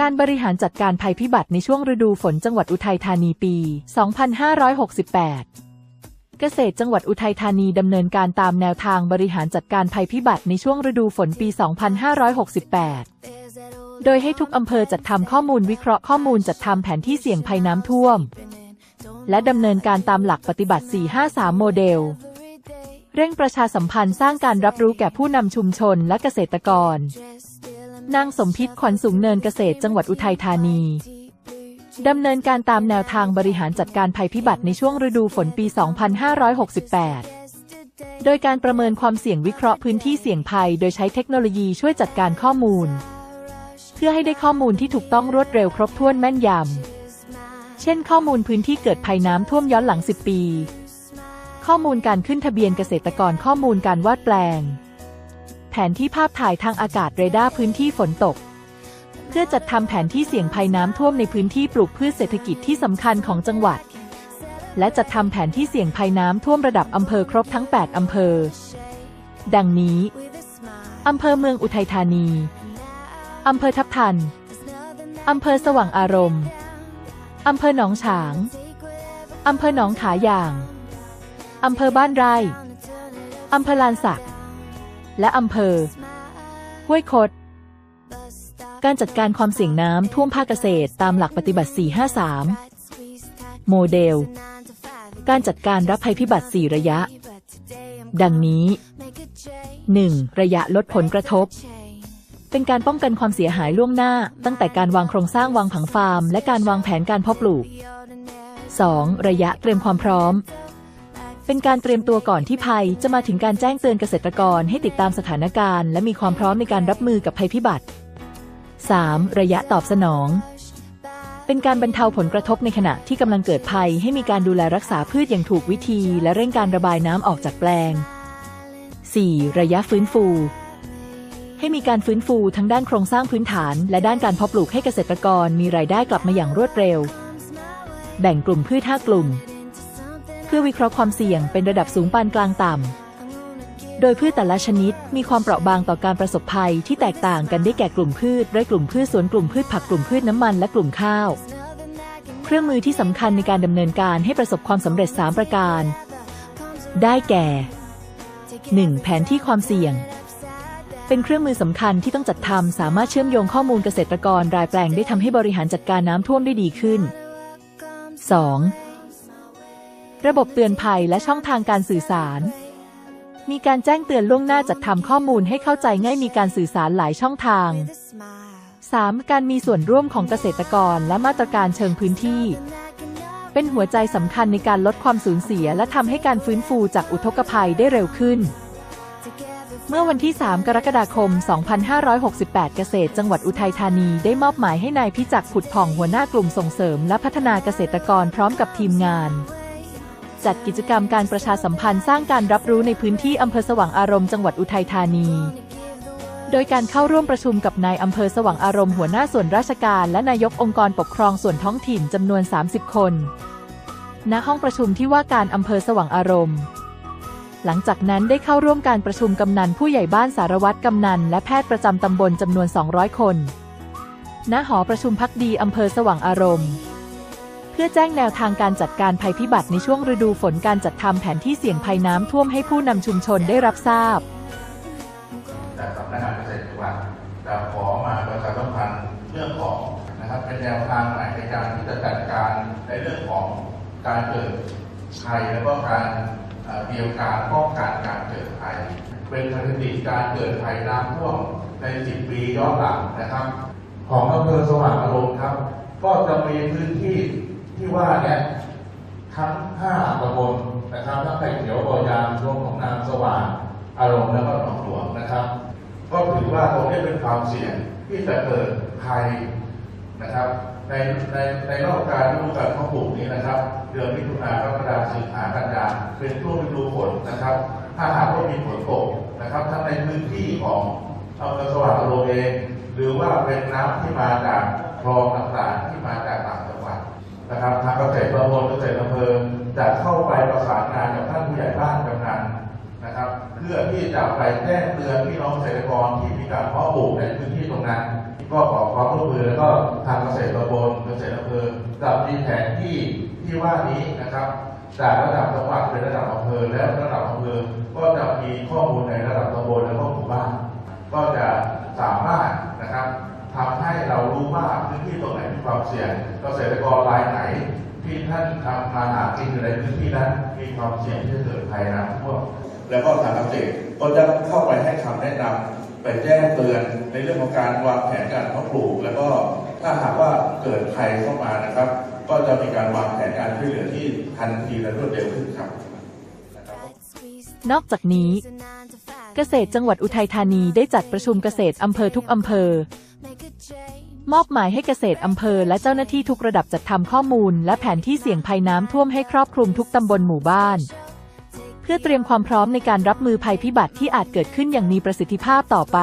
การบริหารจัดการภัยพิบัติในช่วงฤดูฝนจังหวัดอุทัยธานีปี 2568เกษตรจังหวัดอุทัยธานีดำเนินการตามแนวทางบริหารจัดการภัยพิบัติในช่วงฤดูฝนปี 2568 โดยให้ทุกอำเภอจัดทำข้อมูลวิเคราะห์ข้อมูลจัดทำแผนที่เสี่ยงภัยน้ำท่วม และดำเนินการตามหลักปฏิบัติ 453 โมเดล เร่งประชาสัมพันธ์สร้างการรับรู้แก่ผู้นำชุมชนและเกษตรกร นางสมพิษขวัญสูงเนินเกษตรจังหวัดอุทัยธานี ดำเนินการตามแนวทางบริหารจัดการภัยพิบัติในช่วงฤดูฝนปี 2568 โดยการประเมินความเสี่ยงวิเคราะห์พื้นที่เสี่ยงภัย โดยใช้เทคโนโลยีช่วยจัดการข้อมูล เพื่อให้ได้ข้อมูลที่ถูกต้องรวดเร็วครบถ้วนแม่นยำ เช่น ข้อมูลพื้นที่เกิดภัยน้ำท่วมย้อนหลัง 10 ปี ข้อมูลการขึ้นทะเบียนเกษตรกรข้อมูลการวาดแปลง แผนที่ภาพถ่ายทางอากาศเรดาร์พื้นที่ฝนตก เพื่อจัดทำแผนที่เสี่ยงภัยน้ำท่วมในพื้นที่ปลูกพืชเศรษฐกิจที่สำคัญของจังหวัด และจัดทำแผนที่เสี่ยงภัยน้ำท่วมระดับอำเภอครบทั้ง 8 อำเภอ ดังนี้ อำเภอเมืองอุทัยธานี อำเภอทับทัน อำเภอสว่างอารมณ์ อำเภอหนองฉาง อำเภอหนองขาย่าง อำเภอบ้านไร่ อำเภอลานสัก และอำเภอ ห้วยคด การจัดการความเสี่ยงน้ำท่วมภาคเกษตรตามหลักปฏิบัติ 453 โมเดล การจัดการรับภัยพิบัติ 4 ระยะ ดังนี้ 1. ระยะลดผลกระทบ เป็นการป้องกันความเสียหายล่วงหน้า ตั้งแต่การวางโครงสร้างวางผังฟาร์ม และการวางแผนการเพาะปลูก 2. ระยะเตรียมความพร้อม เป็นการเตรียมตัวก่อนที่ภัยจะมาถึงการแจ้งเตือนเกษตรกรให้ติดตามสถานการณ์ และมีความพร้อมในการรับมือกับภัยพิบัติ 3. ระยะตอบสนอง เป็นการบรรเทาผลกระทบในขณะที่กำลังเกิดภัย ให้มีการดูแลรักษาพืชอย่างถูกวิธี และเร่งการระบายน้ำออกจากแปลง 4. ระยะฟื้นฟู ให้มีการฟื้นฟูทั้งด้านโครงสร้างพื้นฐาน และด้านการเพาะปลูกให้เกษตรกรมีรายได้กลับมาอย่างรวดเร็ว แบ่งกลุ่มพืช5กลุ่ม พื่อวิเคราะห์ความเสี่ยงเป็นระดับสูงปานกลางต่ำ โดยพืชแต่ละชนิดมีความเปราะบางต่อการประสบภัยที่แตกต่างกันได้แก่กลุ่มพืชไร่กลุ่มพืชสวนกลุ่มพืชผักกลุ่มพืชน้ำมันและกลุ่มข้าว เครื่องมือที่สำคัญในการดำเนินการให้ประสบความสำเร็จ 3 ประการ ได้แก่ 1. แผนที่ความเสี่ยง เป็นเครื่องมือสำคัญที่ต้องจัดทำสามารถเชื่อมโยงข้อมูลเกษตรกรรายแปลงได้ทำให้บริหารจัดการน้ำท่วมได้ดีขึ้น 2. ระบบเตือนภัยและช่องทางการสื่อสาร มีการแจ้งเตือนล่วงหน้าจัดทำข้อมูลให้เข้าใจง่ายมีการสื่อสารหลายช่องทาง 3. การมีส่วนร่วมของเกษตรกรและมาตรการเชิงพื้นที่ เป็นหัวใจสำคัญในการลดความสูญเสีย และทำให้การฟื้นฟูจากอุทกภัยได้เร็วขึ้น เมื่อวันที่ 3 กรกฎาคม 2568 เกษตรจังหวัดอุทัยธานีได้มอบหมายให้นายพิจักผุดผ่องหัวหน้ากลุ่มส่งเสริม และพัฒนาเกษตรกรพร้อมกับทีมงาน จัดกิจกรรมการประชาสัมพันธ์สร้างการรับรู้ในพื้นที่อำเภอสว่างอารมณ์จังหวัดอุทัยธานี โดยการเข้าร่วมประชุมกับนายอำเภอสว่างอารมณ์หัวหน้าส่วนราชการและนายกองค์กรปกครองส่วนท้องถิ่นจำนวน 30 คน ณ ห้องประชุมที่ว่าการอำเภอสว่างอารมณ์ หลังจากนั้นได้เข้าร่วมการประชุมกำนันผู้ใหญ่บ้านสารวัตรกำนันและแพทย์ประจำตำบลจำนวน 200 คน ณ หอประชุมพักดีอำเภอสว่างอารมณ์ พื่อแจ้งแนวทางการจัดการภัยพิบัติในช่วงฤดูฝนการจัดทำแผนที่เสี่ยงภัยน้ำท่วมให้ผู้นำชุมชนได้รับทราบ จากสำนักงานเกษตรจังหวัดจะขอมาประชาสัมพันธ์เรื่องของนะครับเป็นแนวทางใหม่ในการที่จะจัดการในเรื่องของการเกิดภัยแล้วก็การเอ่อเตรียมการป้องกันการเกิดภัย เป็นสถิติการเกิดภัยน้ำท่วมใน 10 ปีย้อนหลังนะครับ ของอำเภอสว่างอารมณ์ครับ ก็จะมีพื้นที่ ที่ว่าเนี่ยทั้ง5ตำบลนะครับทั้งไผ่เขียวบ่อยางรวมของนางสว่างอารมณ์แล้วก็หนองหลวงนะครับ ก็ถือว่าตรงนี้เป็นความเสี่ยงที่จะเกิดภัยนะครับ ในในในรอบการฤดูการเพาะปลูกนี้นะครับ เดือนมิถุนายนกรกฎาคมสิงหากันยาเป็นช่วงฤดูฝนนะครับ ถ้าหากว่ามีฝนตกนะครับ ทั้งในพื้นที่ของอำเภอสว่างอารมณ์เอง หรือว่าเป็นน้ำที่มาจากคลองต่างๆที่มาจาก นะครับทางเกษตรตำบลเกษตรอำเภอจะเข้าไปประสานงานกับท่านผู้ใหญ่บ้านกำนันนะครับ เพื่อที่จะไปแจ้งเตือนพี่น้องเกษตรกรที่มีการเพาะปลูกในพื้นที่ตรงนั้นก็ขอความร่วมมือแล้วก็ทางเกษตรตำบลเกษตรอำเภอกับมีแผนที่ที่ว่านี้นะครับจากระดับจังหวัดเป็นระดับอำเภอและระดับอำเภอก็จะมีข้อมูลในระดับตำบลและก็หมู่บ้านก็จะสามารถนะครับ ทำให้เรารู้ว่าพื้นที่ตรงไหนมีความเสี่ยงเกษตรกรรายไหน ที่ท่านทำมาหากินอยู่ในพื้นที่นั้นมีความเสี่ยงที่จะเกิดภัยน้ำท่วมแล้วก็ทางเกษตรก็จะเข้าไปให้คำแนะนำไปแจ้งเตือนในเรื่องของการวางแผนการเพาะปลูก แล้วก็ถ้าหากว่าเกิดภัยเข้ามานะครับ ก็จะมีการวางแผนการช่วยเหลือที่ทันทีและรวดเร็วขึ้นครับ นอกจากนี้ เกษตรจังหวัดอุทัยธานีได้จัดประชุมเกษตรอำเภอทุกอำเภอ มอบหมายให้เกษตรอำเภอและเจ้าหน้าที่ทุกระดับจัดทำข้อมูล และแผนที่เสี่ยงภัยน้ำท่วมให้ครอบคลุมทุกตำบลหมู่บ้าน เพื่อเตรียมความพร้อมในการรับมือภัยพิบัติที่อาจเกิดขึ้นอย่างมีประสิทธิภาพต่อไป